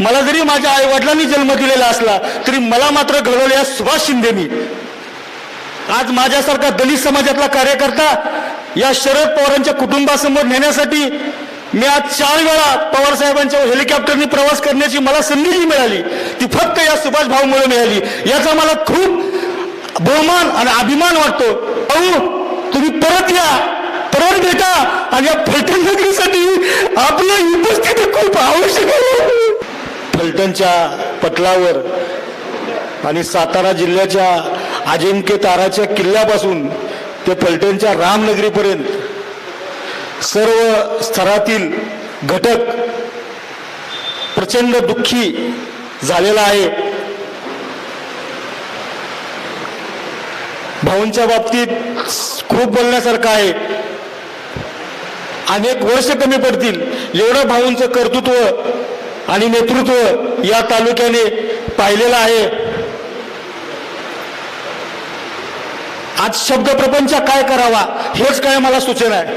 मला जरी माझ्या आईवडिलांनी जन्म दिलेला असला तरी मला मात्र घडवलं या सुभाष शिंदेनी आज माझ्यासारखा दलित समाजातला कार्यकर्ता या शरद पवारांच्या कुटुंबासमोर नेण्यासाठी मी आज चार वेळा पवार साहेबांच्या हेलिकॉप्टरने प्रवास करण्याची मला संधी जी मिळाली. ती फक्त या सुभाष भाऊमुळे मिळाली. याचा मला खूप बहुमान आणि अभिमान वाटतो. भाऊ तुम्ही परत या. परत भेटा. आणि या फलटण नगरीसाठी आपलं उपस्थिती खूप आवश्यक आहे. फलटणच्या पटलावर आणि सातारा जिल्ह्याच्या अजिंक्य ताराच्या किल्ल्यापासून ते फलटणच्या रामनगरीपर्यंत सर्व स्तरातील घटक प्रचंड दुःखी झालेला आहे. भाऊंच्या बाबतीत खूप बोलण्यासारखं आहे. अनेक वर्ष कमी पडतील. एवढं भाऊंचं कर्तृत्व आणि नेतृत्व या तालुक्याने पाहिलेलं आहे. आज शब्द प्रपंच काय करावा हेच काय मला सूचना आहे.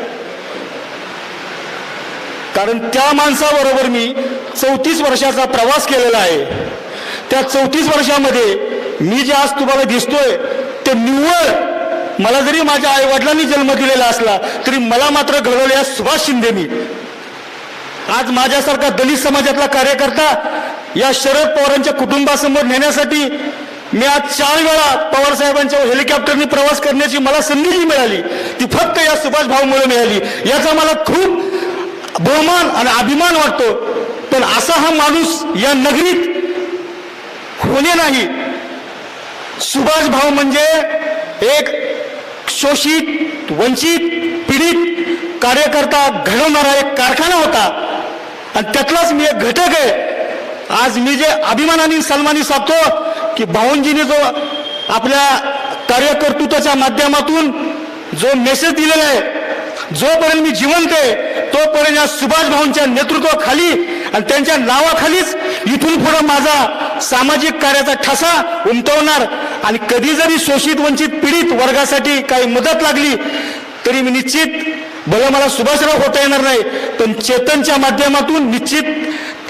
कारण त्या माणसाबरोबर मी चौतीस वर्षाचा प्रवास केलेला आहे. त्या चौतीस वर्षामध्ये मी जे आज तुम्हाला दिसतोय ते निव्वळ मला जरी माझ्या आईवडिलांनी जन्म दिलेला असला तरी मला मात्र घडवलं या सुभाष शिंदेनी आज माझ्यासारखा दलित समाजातला कार्यकर्ता या शरद पवारांच्या कुटुंबासमोर नेण्यासाठी मी आज चार वेळा पवार साहेबांच्या हेलिकॉप्टरने प्रवास करण्याची मला संधी जी मिळाली. ती फक्त या सुभाष भाऊमुळे मिळाली. याचा मला खूप बहुमान आणि अभिमान वाटतो. पण असा हा माणूस या नगरीत होणे नाही. सुभाष भाऊ म्हणजे एक शोषित वंचित पीडित कार्यकर्ता घडवणारा एक कारखाना होता. आणि त्यातलाच मी एक घटक आहे. आज मी जे अभिमानाने सन्मानी साधतो की भाऊंजीने जो आपल्या कार्यकर्तृत्वाच्या माध्यमातून जो मेसेज दिलेला आहे जोपर्यंत मी जिवंत आहे तोपर्यंत या सुभाष भाऊंच्या नेतृत्वाखाली आणि त्यांच्या नावाखालीच इथून पुढे माझा सामाजिक कार्याचा ठसा उमटवणार आणि कधी जरी शोषित वंचित पीडित वर्गासाठी काही मदत लागली तरी मी निश्चित भले मला सुभाषराव होता येणार नाही पण चेतनच्या माध्यमातून निश्चित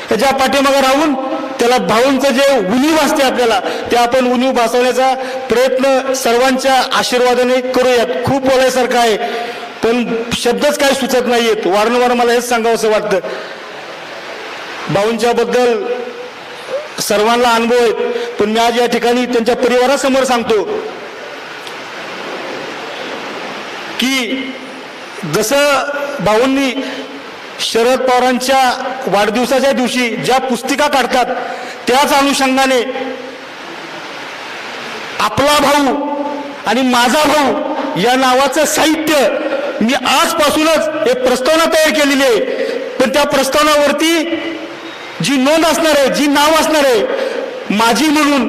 त्याच्या पाठीमागे राहून त्याला भाऊंचं जे उणीव असते आपल्याला ते आपण उणीव भासवण्याचा प्रयत्न सर्वांच्या आशीर्वादाने करूयात. खूप बोलायसारखं आहे पण शब्दच काय सुचत नाहीयेत. वारंवार मला हेच सांगावं असं वाटतं. भाऊंच्या बद्दल सर्वांना अनुभव आहेत पण मी आज या ठिकाणी त्यांच्या परिवारासमोर सांगतो की जसं भाऊंनी शरद पवारांच्या वाढदिवसाच्या दिवशी ज्या पुस्तिका काढतात त्याच अनुषंगाने आपला भाऊ आणि माझा भाऊ या नावाचं साहित्य मी आजपासूनच एक प्रस्तावना तयार केलेली आहे. पण त्या प्रस्तावनावरती जी नोंद असणार आहे जी नाव असणार आहे माझी म्हणून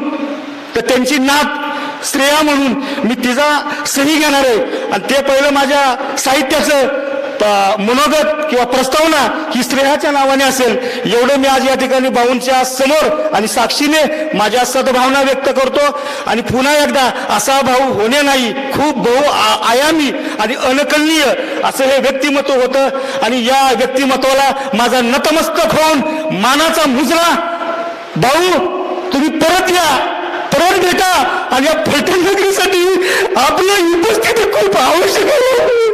तर त्यांची नात स्त्रिया म्हणून मी तिचा सही घेणार आहे. आणि ते पहिलं माझ्या साहित्याचं मनोगत किंवा प्रस्तावना ही स्त्रियाच्या नावाने असेल. एवढं मी आज या ठिकाणी भाऊंच्या समोर आणि साक्षीने माझ्या सद्भावना व्यक्त करतो. आणि पुन्हा एकदा असा भाऊ होणे नाही खूप बहु आ- आयामी आणि अनकलनीय असं हे व्यक्तिमत्व होतं. आणि या व्यक्तिमत्वाला माझा नतमस्तक होऊन मानाचा मुजरा भाऊ तुम्ही परत या. आणि या फलटण नगरीसाठी आपलं उपस्थिती खूप आवश्यक आहे.